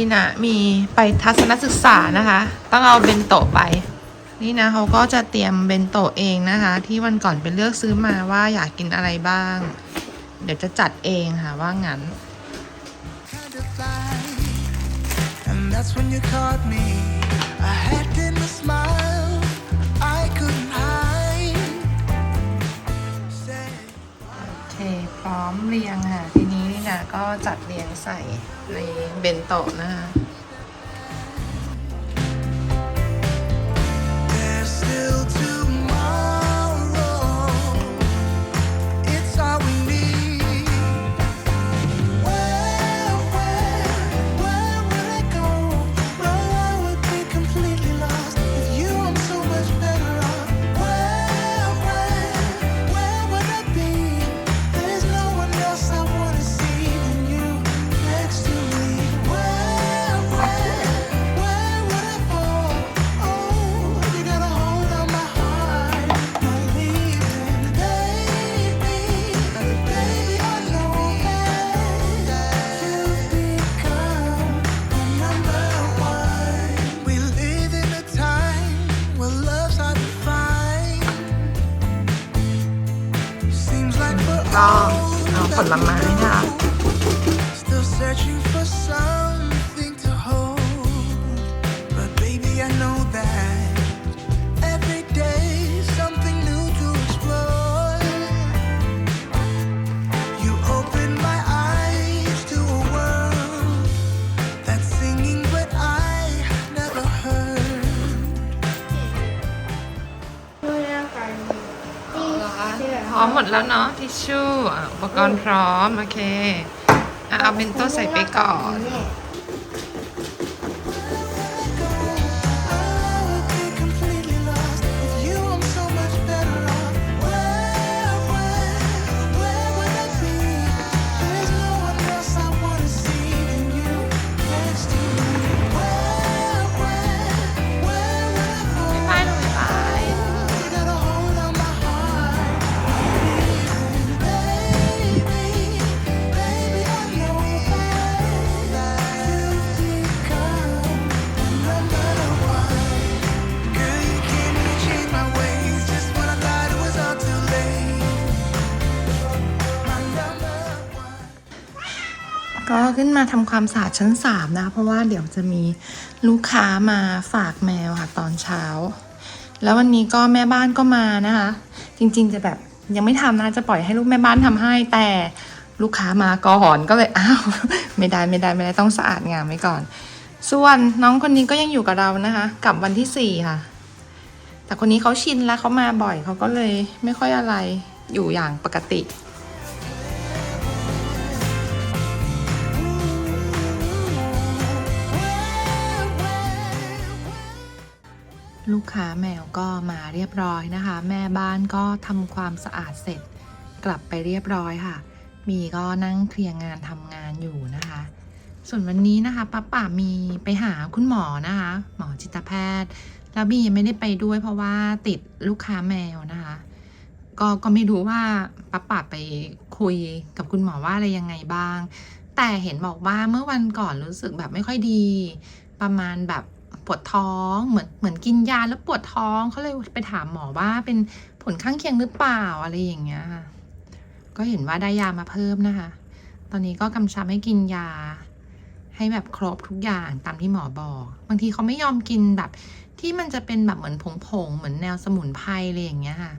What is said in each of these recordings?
นี่นะ มีไปทัศนศึกษานะคะ ต้องเอาเบนโตะไป นี่นะเขาก็จะเตรียมเบนโตะเองนะคะ ที่วันก่อนไปเลือกซื้อมาว่าอยากกินอะไรบ้าง เดี๋ยวจะจัดเองค่ะว่างั้น kind of fly. And that's when you caught me. I had in a smile I couldn't hide. Say, โอเค พร้อมเรียงค่ะ ทีนี้ี่นะก็จัดเรียงใส่ในเบนโตะนะคะ ปกรณ์พร้อม โอเค อะเอาเบนโตะใส่ไปก่อน นี่ ก็ขึ้นมาทำความสะอาดชั้นสามนะ เพราะว่าเดี๋ยวจะมีลูกค้ามาฝากแมวค่ะตอนเช้า แล้ววันนี้ก็แม่บ้านก็มานะคะ จริงๆจะแบบยังไม่ทำนะจะปล่อยให้ลูกแม่บ้านทำให้แต่ลูกค้ามาก่อนก็เลยอ้าวไม่ได้ไม่ได้ไม่ได้ต้องสะอาดงามไว้ก่อน ส่วนน้องคนนี้ก็ยังอยู่กับเรานะคะ กับวันที่สี่ค่ะ แต่คนนี้เขาชินแล้วเขามาบ่อยเขาก็เลยไม่ค่อยอะไรอยู่อย่างปกติ ลูกค้าแมวก็มาเรียบร้อยนะคะ แม่บ้านก็ทำความสะอาดเสร็จ กลับไปเรียบร้อยค่ะ มีก็นั่งเคลียร์งานทำงานอยู่นะคะ ส่วนวันนี้นะคะป้าป่ามีไปหาคุณหมอนะคะ หมอจิตแพทย์แล้วบียังไม่ได้ไปด้วยเพราะว่าติดลูกค้าแมวนะคะ ก็ก็ไม่รู้ว่าป้าป่าไปคุยกับคุณหมอว่าอะไรยังไงบ้าง แต่เห็นบอกว่าเมื่อวันก่อนรู้สึกแบบไม่ค่อยดี ประมาณแบบ ปวดท้องเหมือนเหมือนกินยาแล้วปวดท้องเขาเลยไปถามหมอว่าเป็นผลข้างเคียงหรือเปล่าอะไรอย่างเงี้ยค่ะก็เห็นว่าได้ยามาเพิ่มนะคะ ตอนนี้ก็กำชับให้กินยา ให้แบบครบทุกอย่างตามที่หมอบอก บางทีเขาไม่ยอมกินแบบ ที่มันจะเป็นแบบเหมือนผงๆเหมือนแนวสมุนไพรอะไรอย่างเงี้ยค่ะ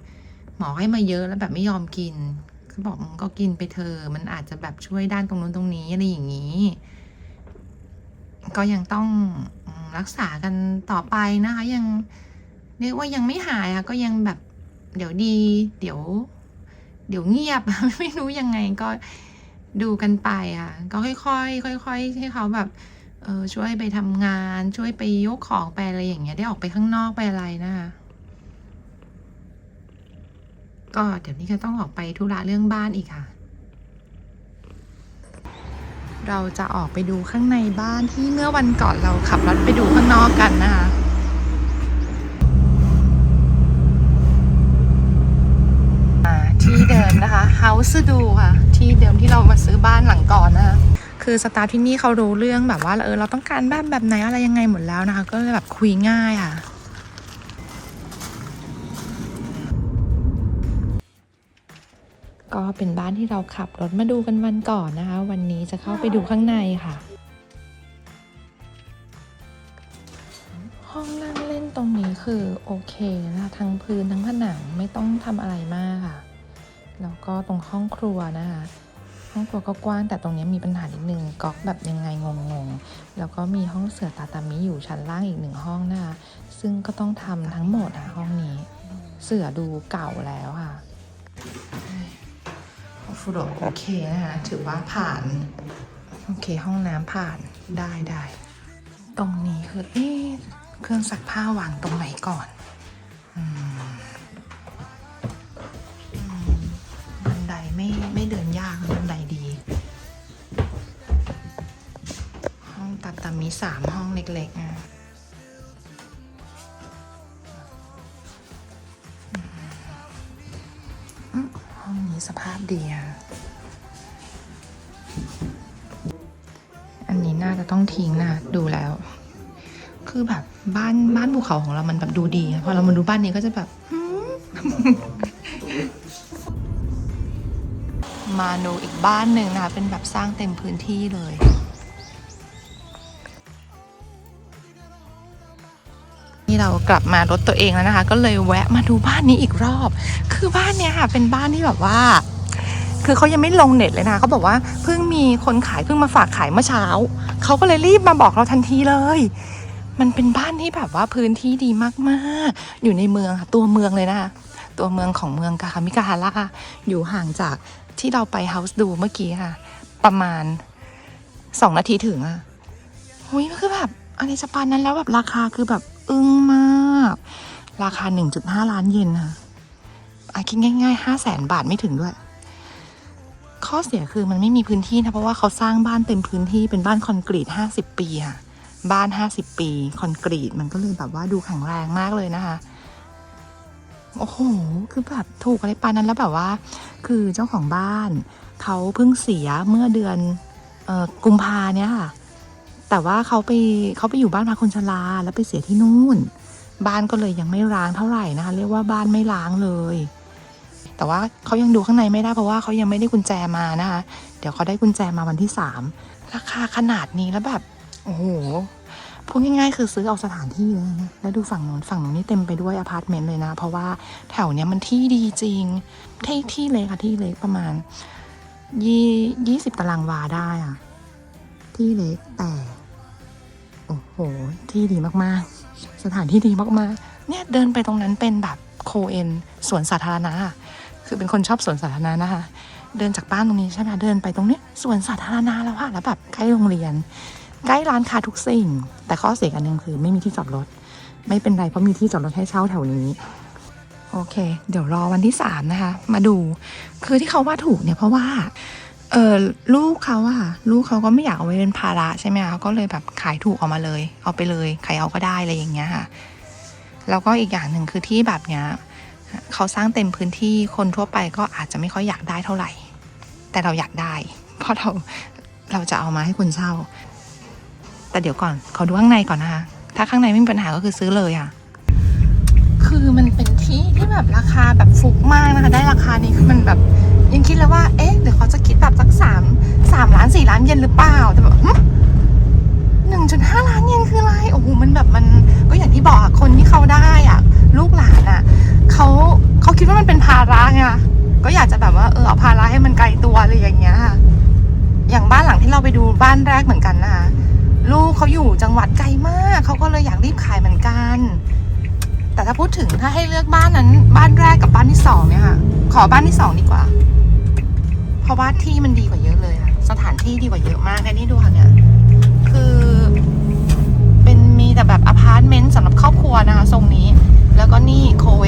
หมอให้มาเยอะแล้วแบบไม่ยอมกินเขาบอกมึงก็กินไปเถอะมันอาจจะแบบช่วยด้านตรงนู้นตรงนี้อะไรอย่างนี้ ก็ยังต้อง รักษากันต่อไปนะคะ ยังเรียกว่ายังไม่หายอะก็ยังแบบเดี๋ยวดี เดี๋ยว เดี๋ยวเงียบ ไม่รู้ยังไงก็ดูกันไปอะ ก็ค่อยๆค่อยๆให้เขาแบบเออช่วยไปทำงาน ช่วยไปยกของไปอะไรอย่างเงี้ยได้ออกไปข้างนอกไปอะไรนะคะก็เดี๋ยวนี้ก็ต้องออกไปธุระเรื่องบ้านอีกค่ะ เราจะออกไปดูข้างในบ้านที่เมื่อวันก่อนเราขับรถไปดูข้างนอกกันนะคะอ่าที่เดิมนะคะ House ดูค่ะ ที่เดิมที่เรามาซื้อบ้านหลังก่อนนะคะคือสตาฟที่นี่เขารู้เรื่องแบบว่าเออเราต้องการแบบแบบไหนอะไรยังไงหมดแล้วนะคะ ก็เลยแบบคุยง่ายค่ะ ก็เป็นบ้านที่เราขับรถมาดูกันวันก่อนนะคะ วันนี้จะเข้าไปดูข้างในค่ะ ห้องนั่งเล่นตรงนี้คือโอเคนะคะทั้งพื้นทั้งผนังไม่ต้องทำอะไรมากค่ะ แล้วก็ตรงห้องครัวนะคะห้องครัวก็กว้างแต่ตรงนี้มีปัญหานิดนึงก๊อกแบบยังไงงงๆ แล้วก็มีห้องเสือตาตามิอยู่ชั้นล่างอีกหนึ่งห้องนะคะซึ่งก็ต้องทำทั้งหมดค่ะห้องนี้ เสือดูเก่าแล้วค่ะ ฟูโดโอเคนะคะถือว่าผ่าน โอเคห้องน้ำผ่านได้ได้ ตรงนี้คือเอ๊ะเครื่องซักผ้าวางตรงไหนก่อนอบันไดไม่ไม่เดินยากบันไดดี ห้องตัดตามีสามห้องเล็กๆนะ ดีอะอันนี้น่าจะต้องทิ้งนะดูแล้ว คือแบบบ้านบ้านภูเขาของเรามันแบบดูดีอะพอเรามาดูบ้านนี้ก็จะแบบมมาดูอีกบ้านหนึ่งนะคะ เป็นแบบสร้างเต็มพื้นที่เลย นี่เรากลับมารถตัวเองแล้วนะคะ ก็เลยแวะมาดูบ้านนี้อีกรอบ คือบ้านเนี้ยค่ะ เป็นบ้านที่แบบว่า คือเขายังไม่ลงเน็ตเลยนะเขาบอกว่าเพิ่งมีคนขายเพิ่งมาฝากขายเมื่อเช้าเขาก็เลยรีบมาบอกเราทันทีเลย มันเป็นบ้านที่แบบว่าพื้นที่ดีมากๆ อยู่ในเมืองค่ะตัวเมืองเลยนะคะตัวเมืองของเมืองกาคามิกาฮาระอยู่ห่างจากที่เราไปเฮาส์ดูเมื่อกี้ค่ะ ประมาณสองนาทีถึงอะหุยมันคือแบบอันนี้จะปานนั้นแล้วแบบราคาคือแบบอึ้งมาก ราคา 1.5 ล้านเยนค่ะอาคิดง่ายๆ 5 0 0แสนบาทไม่ถึงด้วย ข้อเสียคือมันไม่มีพื้นที่นะเพราะว่าเขาสร้างบ้านเต็มพื้นที่เป็นบ้านคอนกรีต 50 ปีค่ะบ้าน 50 ปี คอนกรีตมันก็เลยแบบว่าดูแข็งแรงมากเลยนะคะโอ้โห คือแบบถูกอะไรปานนั้นแล้วแบบว่า คือเจ้าของบ้าน เขาเพิ่งเสียเมื่อเดือนออกุมภาเนี่ยค่ะ แต่ว่าเขาไปเขาไปอยู่บ้านพักคนชราแล้วไปเสียที่นู่น บ้านก็เลยยังไม่ร้างเท่าไหร่นะคะ เรียกว่าบ้านไม่ร้างเลย แต่ว่าเขายังดูข้างในไม่ได้เพราะว่าเขายังไม่ได้กุญแจมานะคะ เดี๋ยวเขาได้กุญแจมาวันที่สามราคาขนาดนี้แล้วแบบโอ้โหพูดง่ายๆคือซื้อเอาสถานที่เลยนะแล้วดูฝั่งโน้นฝั่งโน้นนี่เต็มไปด้วยอพาร์ตเมนต์เลยนะ เพราะว่าแถวเนี้ยมันที่ดีจริง ที่ที่เล็กค่ะที่เล็กประมาณยี่ยี่สิบตารางวาได้อะที่เล็กแต่โอ้โห ที่ดีมากๆ สถานที่ดีมากๆ เนี่ยเดินไปตรงนั้นเป็นแบบโคเอนสวนสาธารณะ คือเป็นคนชอบสวนสาธารณะนะคะ เดินจากบ้านตรงนี้ใช่ไหมเดินไปตรงเนี้ยสวนสาธารณะแล้วค่ะแล้วแบบใกล้โรงเรียน ใกล้ร้านค้าทุกสิ่ง แต่ข้อเสียอันหนึ่งคือไม่มีที่จอดรถ ไม่เป็นไรเพราะมีที่จอดรถให้เช่าแถวนี้โอเค เดี๋ยวรอวันที่สามนะคะ มาดู คือที่เขาว่าถูกเนี่ยเพราะว่า เออลูกเขาอะค่ะลูกเขาก็ไม่อยากเอาไว้เป็นภาระใช่ไหมคะก็เลยแบบขายถูกออกมาเลย เอาไปเลย ใครเอาก็ได้อะไรอย่างเงี้ยค่ะ แล้วก็อีกอย่างหนึ่งคือที่แบบเนี้ย เขาสร้างเต็มพื้นที่คนทั่วไปก็อาจจะไม่ค่อยอยากได้เท่าไหร่ แต่เราอยากได้ เพราะเราเราจะเอามาให้คนเช่า แต่เดี๋ยวก่อนขอดูข้างในก่อนนะคะถ้าข้างในไม่มีปัญหาก็คือซื้อเลยค่ะ คือมันเป็นที่ที่แบบราคาแบบฟุกมากนะคะ ได้ราคานี้คือมันแบบยังคิดเลยว่า เอ๊ะเดี๋ยวเขาจะคิดแบบสักสามสามล้านสี่ล้านเยนหรือเปล่า แต่แบบหนึ่งจุดห้าล้านเยนคืออะไร โอ้โห มันแบบมันก็อย่างที่บอกอะคนที่เขาได้อะลูกหลานอะ เขาเขาคิดว่ามันเป็นภาระไงก็อยากจะแบบว่าเออเอาภาระให้มันไกลตัวอะไรอย่างเงี้ยค่ะอย่างบ้านหลังที่เราไปดูบ้านแรกเหมือนกันนะคะลูกเขาอยู่จังหวัดไกลมากเขาก็เลยอยากรีบขายเหมือนกัน แต่ถ้าพูดถึงถ้าให้เลือกบ้านนั้น บ้านแรกกับบ้านที่สองเนี่ยค่ะ ขอบ้านที่สองดีกว่า เพราะว่าที่มันดีกว่าเยอะเลยนะสถานที่ดีกว่าเยอะมากในนี่ดูค่ะเนี่ยคือ เป็นมีแต่แบบอพาร์ตเมนต์สำหรับครอบครัวนะคะทรงนี้ แล้วก็นี่โคเว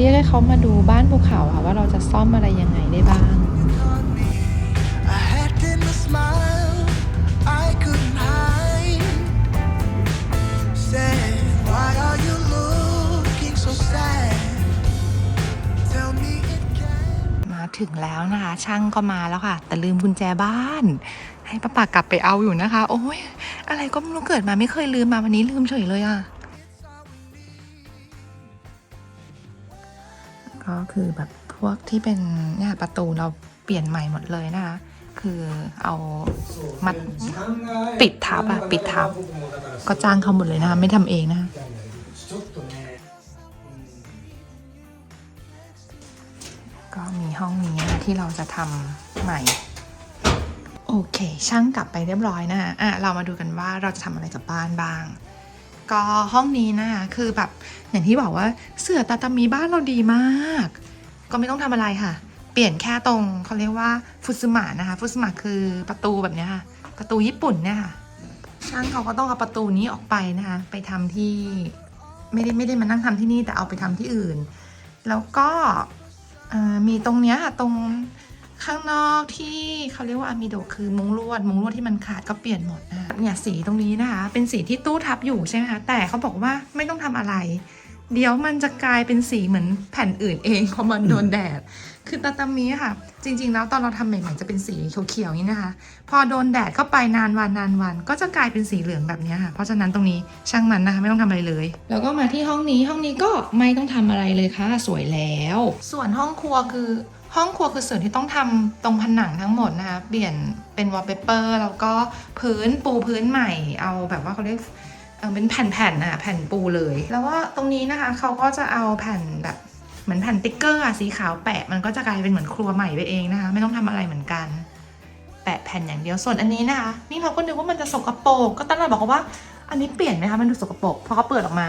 เรียกให้เขามาดูบ้านภูเขาค่ะว่าเราจะซ่อมอะไรยังไงได้บ้าง มาถึงแล้วนะคะ ช่างก็มาแล้วค่ะ แต่ลืมกุญแจบ้าน ให้ป้าปากลับไปเอาอยู่นะคะ โอ้ยอะไรก็ไม่รู้เกิดมาไม่เคยลืมมาวันนี้ลืมเฉยเลยอะ ก็คือแบบพวกที่เป็นเนี่ยประตูเราเปลี่ยนใหม่หมดเลยนะคะคือเอามัดปิดทับอะปิดทับ ก็จ้างเขาหมดเลยนะคะไม่ทำเองนะะก็มีห้องนี้นะที่เราจะทำใหม่ โอเค ช่างกลับไปเรียบร้อยนะอะเรามาดูกันว่าเราจะทำอะไรกับบ้านบ้าง ก็ห้องนี้นะคะคือแบบอย่างที่บอกว่าเสื่อตาตามีบ้านเราดีมาก ก็ไม่ต้องทำอะไรค่ะ เปลี่ยนแค่ตรงเขาเรียกว่าฟุซึมะนะคะ ฟุซึมะคือประตูแบบนี้ค่ะ ประตูญี่ปุ่นเนี่ยค่ะช่างเขาก็ต้องเอาประตูนี้ออกไปนะคะ ไปทำที่ไม่ได้ไม่ได้มานั่งทำที่นี่แต่เอาไปทำที่อื่น แล้วก็มีตรงเนี้ยค่ะตรง ข้างนอกที่เขาเรียกว่าอะมิโดคือมุ้งลวด มุ้งลวดที่มันขาดก็เปลี่ยนหมดนะเนี่ยสีตรงนี้นะคะ เป็นสีที่ตู้ทับอยู่ใช่ไหมคะ แต่เขาบอกว่าไม่ต้องทำอะไร เดี๋ยวมันจะกลายเป็นสีเหมือนแผ่นอื่นเองพอมันโดนแดด คือตาตามีอะค่ะ จริง ๆ แล้วตอนเราทำใหม่ๆจะเป็นสีเขียวๆอย่างนี้นะคะ พอโดนแดดเข้าไปนานวันนานวัน ก็จะกลายเป็นสีเหลืองแบบนี้ค่ะ เพราะฉะนั้นตรงนี้ช่างมันนะคะไม่ต้องทำอะไรเลย แล้วก็มาที่ห้องนี้ห้องนี้ก็ไม่ต้องทำอะไรเลยค่ะ สวยแล้ว ส่วนห้องครัวคือห้องครัวคือส่วนที่ต้องทำตรงผนังทั้งหมดนะคะ เปลี่ยนเป็นวอลเปเปอร์แล้วก็พื้นปูพื้นใหม่ เอาแบบว่าเขาเรียกเออเป็นแผ่นๆน่ะแผ่นปูเลย แล้วว่าตรงนี้นะคะเขาก็จะเอาแผ่นแบบ เหมือนแผ่นติ๊กเกอร์อะสีขาวแปะมันก็จะกลายเป็นเหมือนครัวใหม่ไปเองนะคะ ไม่ต้องทำอะไรเหมือนกัน แปะแผ่นอย่างเดียวส่วนอันนี้นะคะนี่เราก็นึกว่ามันจะสกปรกก็ตลาดบอกเขาว่าอันนี้เปลี่ยนไหมคะมันดูสกปรกพอเขาเปิดออกมา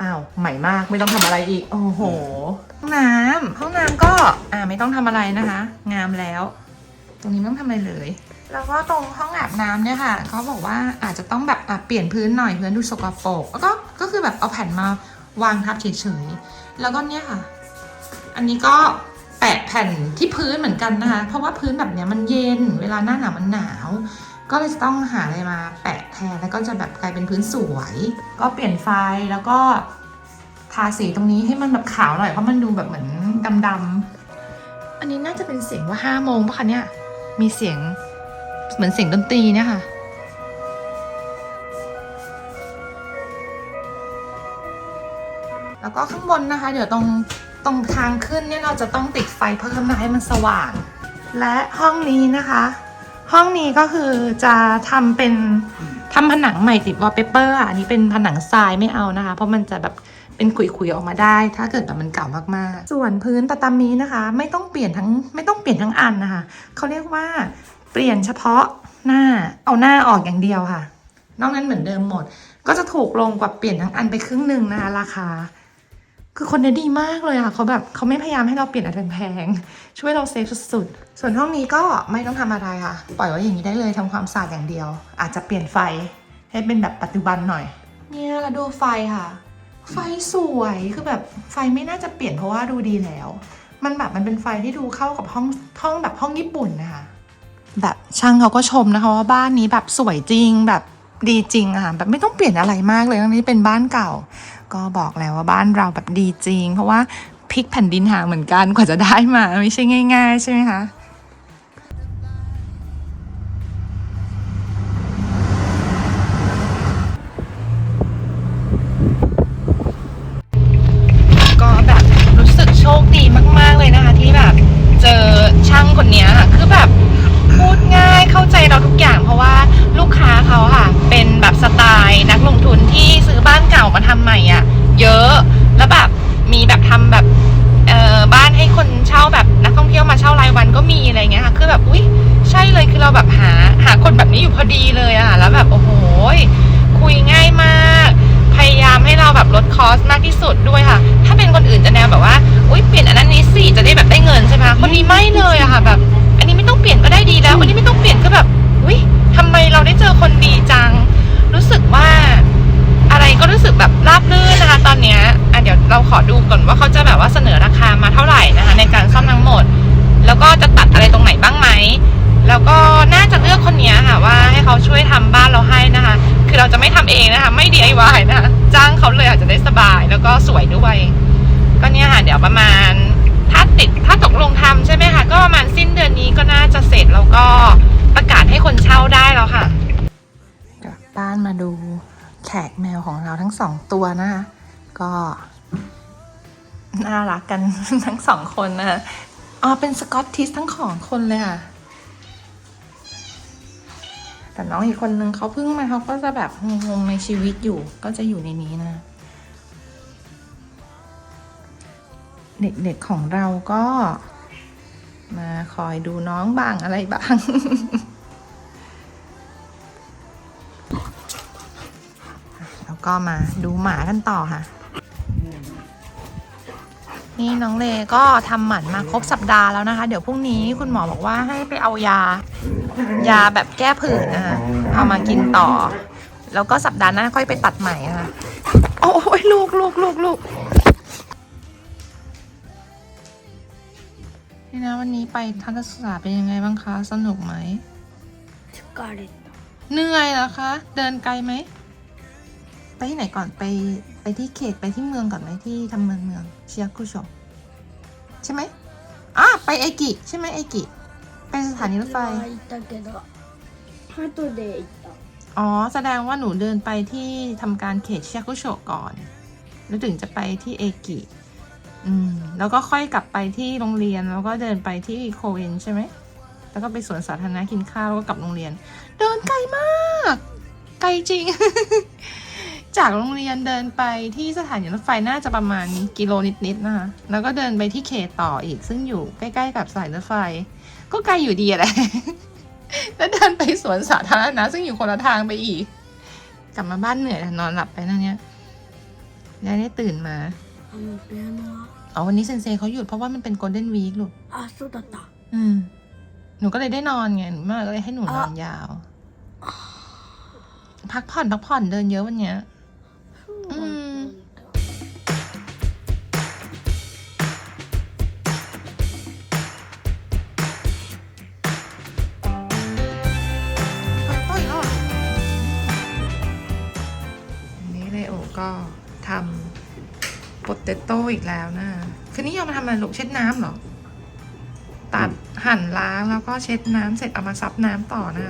อ้าวใหม่มากไม่ต้องทำอะไรอีก โอ้โหห้องน้ำห้องน้ำก็อ่าไม่ต้องทำอะไรนะคะ งามแล้ว ตรงนี้ไม่ต้องทำอะไรเลยแล้วก็ตรงห้องอาบน้ำเนี่ยค่ะเขาบอกว่าอาจจะต้องแบบเปลี่ยนพื้นหน่อยพื้นดูสกปรกแล้วก็ก็คือแบบเอาแผ่นมา วางทับเฉยๆ แล้วก็เนี่ยค่ะ อันนี้ก็แปะแผ่นที่พื้นเหมือนกันนะคะ เพราะว่าพื้นแบบเนี้ยมันเย็น เวลาหน้าหนาวมันหนาว ก็เลยจะต้องหาอะไรมาแปะแทน แล้วก็จะแบบกลายเป็นพื้นสวย ก็เปลี่ยนไฟแล้วก็ทาสีตรงนี้ให้มันแบบขาวหน่อย เพราะมันดูแบบเหมือนดำๆ อันนี้น่าจะเป็นเสียงว่าห้าโมงปะคะเนี่ย มีเสียงเหมือนเสียงดนตรีเนี่ยค่ะ แล้วก็ข้างบนนะคะ เดี๋ยวตรงตรงทางขึ้นเนี่ยเราจะต้องติดไฟเพิ่มนะให้มันสว่าง และห้องนี้นะคะ ห้องนี้ก็คือจะทำเป็นทำผนังใหม่ติดวอลเปเปอร์อันนี้เป็นผนังทรายไม่เอานะคะ เพราะมันจะแบบเป็นขุยๆออกมาได้ ถ้าเกิดแบบมันเก่ามากๆ ส่วนพื้นตะตามีนะคะ ไม่ต้องเปลี่ยนทั้งไม่ต้องเปลี่ยนทั้งอันนะคะเขาเรียกว่าเปลี่ยนเฉพาะหน้าเอาหน้าออกอย่างเดียวค่ะ นอกนั้นเหมือนเดิมหมด ก็จะถูกลงกว่าเปลี่ยนทั้งอันไปครึ่งหนึ่งนะคะ ราคา คือคนเนี้ยดีมากเลยค่ะเขาแบบเขาไม่พยายามให้เราเปลี่ยนอะไรแพงๆช่วยเราเซฟสุดๆ ส่วนห้องนี้ก็ไม่ต้องทำอะไรค่ะ ปล่อยไว้อย่างนี้ได้เลยทำความสะอาดอย่างเดียว อาจจะเปลี่ยนไฟให้เป็นแบบปัจจุบันหน่อย เนี่ยแล้วดูไฟค่ะ ไฟสวยคือแบบไฟไม่น่าจะเปลี่ยนเพราะว่าดูดีแล้ว มันแบบมันเป็นไฟที่ดูเข้ากับห้องห้องแบบห้องญี่ปุ่นนะคะแบบช่างเขาก็ชมนะคะว่าบ้านนี้แบบสวยจริงแบบดีจริงอะค่ะแบบไม่ต้องเปลี่ยนอะไรมากเลยทั้งนี้เป็นบ้านเก่า ก็บอกแล้วว่าบ้านเราแบบดีจริง เพราะว่าพลิกแผ่นดินหาเหมือนกันกว่าจะได้มาไม่ใช่ง่าย ๆ ใช่ไหมคะก็แบบรู้สึกโชคดีมากๆเลยนะคะที่แบบเจอช่างคนนี้คือแบบพูดง่ายเข้าใจเราทุกอย่างเพราะว่า ลูกค้าเขาค่ะ เป็นแบบสไตล์นักลงทุนที่ซื้อบ้านเก่ามาทำใหม่อะ เยอะแล้วแบบมีแบบทำแบบเอ่อบ้านให้คนเช่าแบบนักท่องเที่ยวมาเช่ารายวันก็มีอะไรเงี้ยค่ะคือแบบอุ้ยใช่เลยคือเราแบบหาหาคนแบบนี้อยู่พอดีเลยอะ่ะแล้วแบบโอ้โหคุยง่ายมาก พยายามให้เราแบบลดคอสมากที่สุดด้วยค่ะ ถ้าเป็นคนอื่นจะแนวแบบว่าอุ้ยเปลี่ยนอันนั้นนี้สิจะได้แบบได้เงินใช่ไหมคะคนนี้ไม่เลยอะค่ะ แบบ อันนี้ไม่ต้องเปลี่ยนก็ได้ดีแล้วอันนี้ วก็สวยด้วย ก็เนี่ยค่ะ เดี๋ยวประมาณถ้าติดถ้าตกลงทำใช่ไหมคะก็ประมาณสิ้นเดือนนี้ก็น่าจะเสร็จแล้วก็ประกาศให้คนเช่าได้แล้วค่ะกลับบ้านมาดูแขกแมวของเราทั้งสองตัวนะคะก็น่ารักกันทั้งสองคนนะคะอ๋อเป็นสกอตทิสทั้งของคนเลยค่ะแต่น้องอีกคนนึงเขาเพิ่งมาเขาก็จะแบบงงในชีวิตอยู่ก็จะอยู่ในนี้นะ เด็กๆของเราก็ มาคอยดูน้องบ้างอะไรบ้าง แล้วก็มาดูหมากันต่อค่ะ นี่น้องเลก็ทำหมันมาครบสัปดาห์แล้วนะคะ เดี๋ยวพรุ่งนี้คุณหมอบอกว่าให้ไปเอายา ยาแบบแก้ผื่นนะคะเอามากินต่อ แล้วก็สัปดาห์หน้าค่อยไปตัดใหม่นะคะโอ้ยลูกลูกลูกลูก นี่นะวันนี้ไปทัศนศึกษาเป็นยังไงบ้างคะ สนุกไหม 疲れた เหนื่อยเหรอคะ เดินไกลไหม ไปที่ไหนก่อนไปไปที่เขตไปที่เมืองก่อนไหมที่ทำเมืองเมืองเชียคุโชใช่ไหมอ่ะไปเอกิใช่ไหมเอกิไปสถานีรถไฟ 行ったけど後で行った อ๋อ แสดงว่าหนูเดินไปที่ทำการเขตเชียคุโชก่อน แล้วถึงจะไปที่เอกิ อืม แล้วก็ค่อยกลับไปที่โรงเรียนแล้วก็เดินไปที่โคเอนใช่ไหม แล้วก็ไปสวนสาธารณะกินข้าวแล้วก็กลับโรงเรียน เดินไกลมาก ไกลจริง จากโรงเรียนเดินไปที่สถานีรถไฟน่าจะประมาณกิโลนิดๆนะคะแล้วก็เดินไปที่เขตต่ออีก ซึ่งอยู่ใกล้ๆกับสายรถไฟ ก็ไกลอยู่ดีแหละแล้วเดินไปสวนสาธารณะซึ่งอยู่คนละทางไปอีก กลับมาบ้านเหนื่อยนอนหลับไปนั่นเนี้ยแล้วได้ตื่นมาอือเป็นหัว อ๋อวันนี้เซนเซเขาหยุดเพราะว่ามันเป็นโกลเด้นวีคลูกอะสุดต่อต่ออืม หนูก็เลยได้นอนไงหนูมาก็เลยให้หนูนอนยาว พักผ่อนพักผ่อนเดินเยอะวันเนี้ย อืม อันนี้เลยโอก็ทำ โปเตโต้อีกแล้วนะคืนนี้ยอมมาทำอะไรลูกเช็ดน้ำเหรอ ตัดหั่นล้างแล้วก็เช็ดน้ำเสร็จเอามาซับน้ำต่อนะ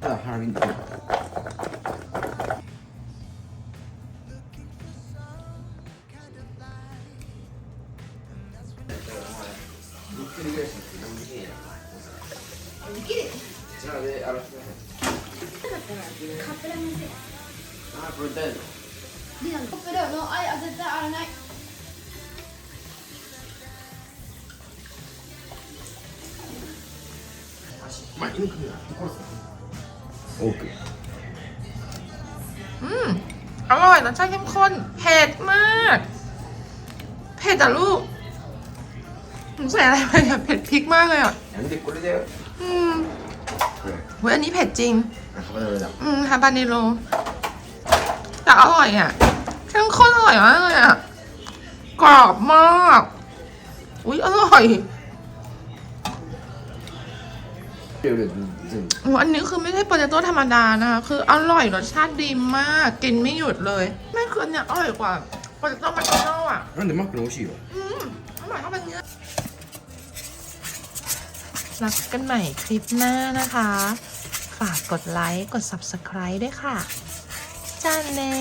あ、ハ รสชาติเข้มข้นเผ็ดมากเผ็ดจ้ะลูกหนูใส่อะไรไปอะเผ็ดพริกมากเลยอะ 양대 꿀이세 요? อืมเฮ้ยอันนี้เผ็ดจริง,อืมฮาบานิโลแต่อร่อยอะเข้มข้นอร่อยมากเลยอะ กรอบมาก อุ้ยอร่อย, อันนี้คือไม่ใช่โปเตโต้ธรรมดานะคะคืออร่อยรสชาติดีมาก กินไม่หยุดเลยไม่คือเนี่ยอร่อยกว่าโปเตโต้มาตโต้อะอันนี้มากกว่าโรชิอะอืมอร่อยเท่าเป็นเนื้อรักกันใหม่คลิปหน้านะคะ ฝากกดไลค์ กด subscribe ด้วยค่ะจ้าเน่